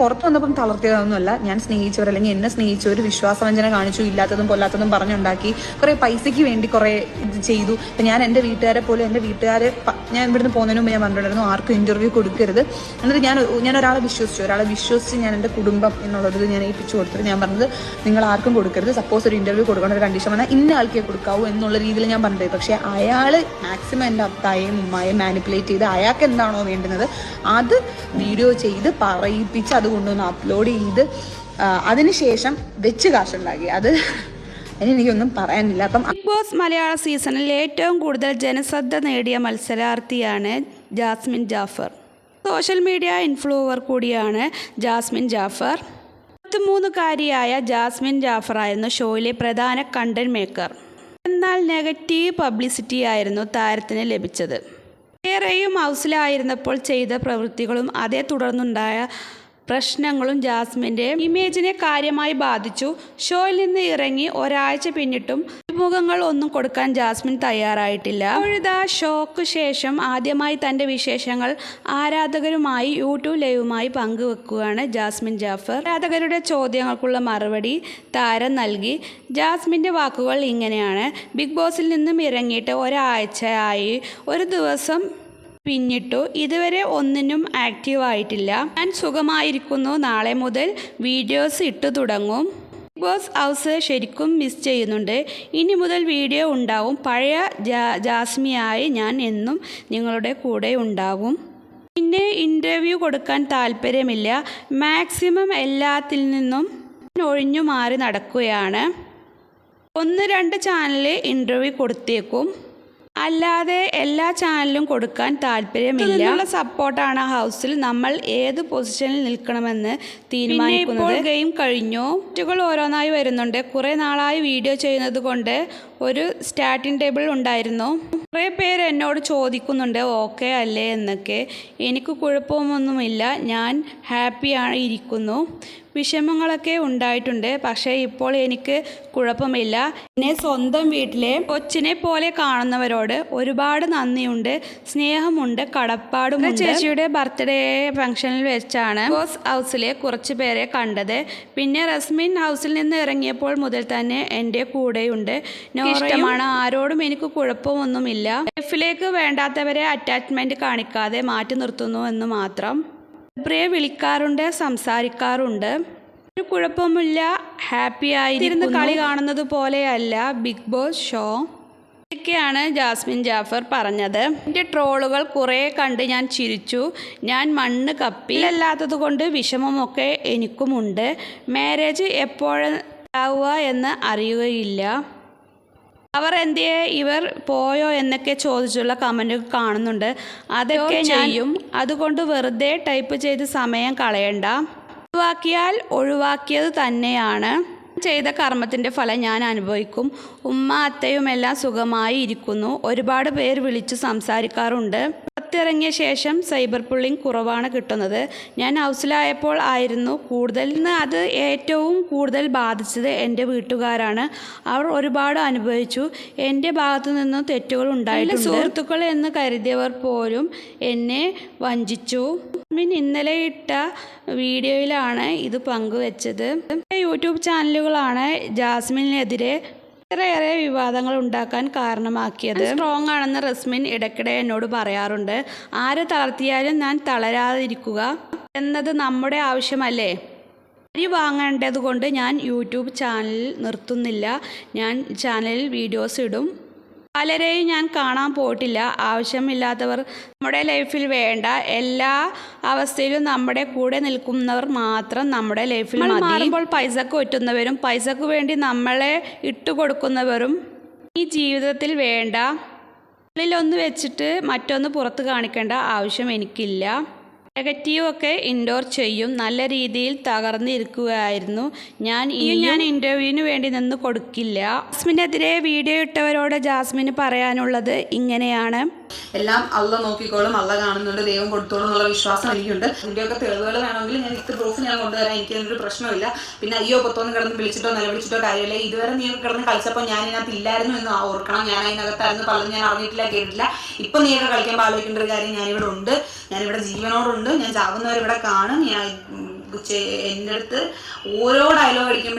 പുറത്ത് വന്നപ്പം തളർത്തിയതൊന്നുമല്ല. ഞാൻ സ്നേഹിച്ചവർ അല്ലെങ്കിൽ എന്നെ സ്നേഹിച്ചവർ വിശ്വാസവഞ്ചന കാണിച്ചു ഇല്ലാത്തതും കൊല്ലാത്തതും പറഞ്ഞുണ്ടാക്കി കുറെ പൈസയ്ക്ക് വേണ്ടി കുറെ ഇത് ചെയ്തു. ഇപ്പൊ ഞാൻ എന്റെ വീട്ടുകാരെ പോലും എന്റെ വീട്ടുകാരെ ഞാൻ ഇവിടുന്ന് പോകുന്നതിന് മുമ്പ് ഞാൻ പറഞ്ഞിട്ടുണ്ടായിരുന്നു ആർക്കും ഇന്റർവ്യൂ കൊടുക്കരുത്. എന്നിട്ട് ഞാൻ ഞാൻ ഒരാളെ വിശ്വസിച്ചു. ഒരാളെ വിശ്വസിച്ച് ഞാൻ എന്റെ കുടുംബം എന്നുള്ളത് ഞാൻ ഏൽപ്പിച്ചു കൊടുത്തിട്ട് ഞാൻ പറഞ്ഞത് നിങ്ങൾ ആർക്കും കൊടുക്കരുത്. സപ്പോസ് ഒരു ഇന്റർവ്യൂ കൊടുക്കേണ്ട ഒരു കണ്ടീഷൻ വന്നാൽ ഇന്ന ആൾക്കേ കൊടുക്കാവൂ എന്നുള്ള രീതിയിൽ ഞാൻ പറഞ്ഞത് പക്ഷേ അയാൾ മാക്സിമം എന്റെ അത്തായും ഉമ്മായും മാനിപ്പുലേറ്റ് ചെയ്ത് അയാൾക്ക് എന്താണോ വേണ്ടുന്നത് അത് വീഡിയോ ചെയ്ത് പറയിപ്പിച്ച് അത് കൊണ്ടുവന്ന് അപ്ലോഡ് ചെയ്ത് അതിനുശേഷം വെച്ച് കാശുണ്ടാക്കി. അത് എനിക്കൊന്നും പറയാനില്ല. അപ്പം ബിഗ് ബോസ് മലയാള സീസണിൽ ഏറ്റവും കൂടുതൽ ജനശ്രദ്ധ നേടിയ മത്സരാർത്ഥിയാണ് Jasmin Jaffar. Social media influencer കൂടിയാണ് ജാസ്മിൻ ജാഫർ. മുപ്പത്തിമൂന്നുകാരിയായ ജാസ്മിൻ ജാഫറായിരുന്നു ഷോയിലെ പ്രധാന കണ്ടന്റ് മേക്കർ എന്നാൽ നെഗറ്റീവ് പബ്ലിസിറ്റി ആയിരുന്നു താരത്തിന് ലഭിച്ചത്. ഏറെയും ഹൗസിലായിരുന്നപ്പോൾ ചെയ്ത പ്രവൃത്തികളും അതേ തുടർന്നുണ്ടായ പ്രശ്നങ്ങളും ജാസ്മിന്റെ ഇമേജിനെ കാര്യമായി ബാധിച്ചു. ഷോയിൽ നിന്ന് ഇറങ്ങി ഒരാഴ്ച പിന്നിട്ടും അഭിമുഖങ്ങൾ ഒന്നും കൊടുക്കാൻ ജാസ്മിൻ തയ്യാറായിട്ടില്ല. ഇപ്പോഴിതാ ഷോക്ക് ശേഷം ആദ്യമായി തന്റെ വിശേഷങ്ങൾ ആരാധകരുമായി യൂട്യൂബ് ലൈവുമായി പങ്കുവെക്കുകയാണ് ജാസ്മിൻ ജാഫർ. ആരാധകരുടെ ചോദ്യങ്ങൾക്കുള്ള മറുപടി താരം നൽകി. ജാസ്മിന്റെ വാക്കുകൾ ഇങ്ങനെയാണ്. ബിഗ് ബോസിൽ നിന്നും ഇറങ്ങിയിട്ട് ഒരാഴ്ചയായി. ഒരു ദിവസം പിന്നിട്ടു ഇതുവരെ ഒന്നിനും ആക്റ്റീവ് ആയിട്ടില്ല. ഞാൻ സുഖമായിരിക്കുന്നു. നാളെ മുതൽ വീഡിയോസ് ഇട്ടു തുടങ്ങും. ബിഗ് ബോസ് ഹൗസ് ശരിക്കും മിസ് ചെയ്യുന്നുണ്ട്. ഇനി മുതൽ വീഡിയോ ഉണ്ടാവും. പഴയ ജാസ്മിയായി ഞാൻ എന്നും നിങ്ങളുടെ കൂടെ ഉണ്ടാവും. പിന്നെ ഇന്റർവ്യൂ കൊടുക്കാൻ താല്പര്യമില്ല. മാക്സിമം എല്ലാത്തിൽ നിന്നും ഒഴിഞ്ഞു മാറി നടക്കുകയാണ്. ഒന്ന് രണ്ട് ചാനലിൽ ഇന്റർവ്യൂ കൊടുത്തേക്കും. അല്ലാതെ എല്ലാ ചാനലിലും കൊടുക്കാൻ താല്പര്യമില്ല. സപ്പോർട്ടാണ് ഹൗസിൽ നമ്മൾ ഏത് പൊസിഷനിൽ നിൽക്കണമെന്ന് തീരുമാനിക്കുന്നത്. ഗെയിം കഴിഞ്ഞു. കുറ്റുകൾ ഓരോന്നായി വരുന്നുണ്ട്. കുറേ നാളായി വീഡിയോ ചെയ്യുന്നത് കൊണ്ട് ഒരു സ്റ്റാർട്ടിംഗ് ടേബിൾ ഉണ്ടായിരുന്നു. കുറേ പേര് എന്നോട് ചോദിക്കുന്നുണ്ട് ഓക്കെ അല്ലേ? എന്നൊക്കെ. എനിക്ക് കുഴപ്പമൊന്നുമില്ല. ഞാൻ ഹാപ്പിയാണ് ഇരിക്കുന്നു. വിഷമങ്ങളൊക്കെ ഉണ്ടായിട്ടുണ്ട്. പക്ഷേ ഇപ്പോൾ എനിക്ക് കുഴപ്പമില്ല. എന്നെ സ്വന്തം വീട്ടിലെ കൊച്ചിനെ പോലെ കാണുന്നവരോട് ഒരുപാട് നന്ദിയുണ്ട്. സ്നേഹമുണ്ട്. കടപ്പാടും ചേച്ചിയുടെ ബർത്ത്ഡേ ഫംഗ്ഷനിൽ വെച്ചാണ് ബോസ് ഹൗസിലെ കുറച്ച് പേരെ കണ്ടത്. പിന്നെ റസ്മിൻ ഹൗസിൽ നിന്ന് ഇറങ്ങിയപ്പോൾ മുതൽ തന്നെ എന്റെ കൂടെയുണ്ട്. ഇഷ്ടമാണ്. ആരോടും എനിക്ക് കുഴപ്പമൊന്നുമില്ല. ലൈഫിലേക്ക് വേണ്ടാത്തവരെ അറ്റാച്ച്മെന്റ് കാണിക്കാതെ മാറ്റി നിർത്തുന്നു എന്ന് മാത്രം. പ്രിയ വിളിക്കാറുണ്ട് സംസാരിക്കാറുണ്ട്. ഒരു കുഴപ്പമില്ല ഹാപ്പി ആയിരുന്ന് കളി കാണുന്നത് പോലെയല്ല. Bigg Boss show. ഇതൊക്കെയാണ് ജാസ്മിൻ ജാഫർ പറഞ്ഞത്. എന്റെ ട്രോളുകൾ കുറേ കണ്ട് ഞാൻ ചിരിച്ചു. ഞാൻ മണ്ണ് കപ്പി. അല്ലാത്തത് കൊണ്ട് വിഷമമൊക്കെ എനിക്കുമുണ്ട്. മാരേജ് എപ്പോഴാവുക എന്ന് അറിയുകയില്ല. അവർ എന്തിയെ? ഇവർ പോയോ എന്നൊക്കെ ചോദിച്ചുള്ള കമന്റ് കാണുന്നുണ്ട്. അതൊക്കെ ചെയ്യും. അതുകൊണ്ട് വെറുതെ ടൈപ്പ് ചെയ്ത് സമയം കളയണ്ട. ഒഴിവാക്കിയാൽ ഒഴിവാക്കിയത് തന്നെയാണ്. ചെയ്ത കർമ്മത്തിന്റെ ഫലം ഞാൻ അനുഭവിക്കും. ഉമ്മ അത്തയും എല്ലാം സുഖമായി ഇരിക്കുന്നു. ഒരുപാട് പേർ വിളിച്ചു സംസാരിക്കാറുണ്ട്. പുറത്തിറങ്ങിയ ശേഷം സൈബർ പുള്ളിങ് കുറവാണ് കിട്ടുന്നത്. ഞാൻ ഹൗസിലായപ്പോൾ ആയിരുന്നു. കൂടുതൽ അത് ഏറ്റവും കൂടുതൽ ബാധിച്ചത് എന്റെ വീട്ടുകാരാണ്. അവർ ഒരുപാട് അനുഭവിച്ചു. എന്റെ ഭാഗത്തു നിന്നും തെറ്റുകൾ ഉണ്ടായിട്ടുണ്ട്. സുഹൃത്തുക്കൾ എന്ന് കരുതിയവർ പോലും എന്നെ വഞ്ചിച്ചു. ജാസ്മിൻ ഇന്നലെ ഇട്ട വീഡിയോയിലാണ് ഇത് പങ്കുവച്ചത്. യൂട്യൂബ് ചാനലുകളാണ് ജാസ്മിനെതിരെ ഇത്രയേറെ വിവാദങ്ങൾ ഉണ്ടാക്കാൻ കാരണമാക്കിയത്. സ്ട്രോങ് ആണെന്ന് റസ്മിൻ ഇടയ്ക്കിടെ എന്നോട് പറയാറുണ്ട്. ആരെ തളർത്തിയാലും ഞാൻ തളരാതിരിക്കുക എന്നത് നമ്മുടെ ആവശ്യമല്ലേ? അരി വാങ്ങേണ്ടത് കൊണ്ട് ഞാൻ യൂട്യൂബ് ചാനൽ നിർത്തുന്നില്ല. ഞാൻ ചാനലിൽ വീഡിയോസ് ഇടും. പലരെയും ഞാൻ കാണാൻ പോയിട്ടില്ല. ആവശ്യമില്ലാത്തവർ നമ്മുടെ ലൈഫിൽ വേണ്ട. എല്ലാ അവസ്ഥയിലും നമ്മുടെ കൂടെ നിൽക്കുന്നവർ മാത്രം നമ്മുടെ ലൈഫിൽ മാറുമ്പോൾ പൈസക്ക് ഒറ്റുന്നവരും പൈസക്ക് വേണ്ടി നമ്മളെ ഇട്ടുകൊടുക്കുന്നവരും ഈ ജീവിതത്തിൽ വേണ്ട. ഉള്ളിലൊന്ന് വെച്ചിട്ട് മറ്റൊന്ന് പുറത്ത് കാണിക്കേണ്ട ആവശ്യം എനിക്കില്ല. നെഗറ്റീവ് ഒക്കെ ഇൻഡോർ ചെയ്യും. നല്ല രീതിയിൽ തകർന്നിരിക്കുകയായിരുന്നു. ഞാൻ ഇനി ഞാൻ ഇന്റർവ്യൂവിന് വേണ്ടി നിന്ന് കൊടുക്കില്ല. ജാസ്മിനെതിരെ വീഡിയോ ഇട്ടവരോട് ജാസ്മിന് പറയാനുള്ളത് ഇങ്ങനെയാണ്. എല്ലാം അള്ള നോക്കിക്കോളും. അള്ള കാണുന്നുണ്ട്. ദൈവം കൊടുത്തോളും എന്നുള്ള വിശ്വാസം എനിക്കുണ്ട്. ഇതിന്റെയൊക്കെ തെളിവുകൾ വേണമെങ്കിൽ ഞാൻ ഇത്ര പ്രൂഫ് ഞാൻ കൊണ്ടുവരാൻ എനിക്ക് അതിനൊരു പ്രശ്നമില്ല. പിന്നെ അയ്യോ പൊത്തോന്ന് കിടന്ന് വിളിച്ചിട്ടോ നിലവിളിച്ചിട്ടോ കാര്യമില്ല. ഇതുവരെ നീ കിടന്ന് കളിച്ചപ്പോൾ ഞാൻ ഇതിനകത്ത് ഇല്ലായിരുന്നു എന്ന് ഓർക്കണം. ഞാൻ അതിനകത്തായിരുന്നു പലതും ഞാൻ അറിഞ്ഞിട്ടില്ല കേട്ടിട്ടില്ല. ഇപ്പം നീയൊക്കെ കളിക്കാൻ ആലോചിക്കേണ്ട ഒരു കാര്യം ഞാനിവിടെ ഉണ്ട്. ഞാനിവിടെ ജീവനോടുണ്ട്. ഞാൻ ചാവുന്നവരിവിടെ കാണും. ഞാൻ എന്റെ അടുത്ത് ഓരോ ഡയലോഗ് അടിക്കുമ്പോൾ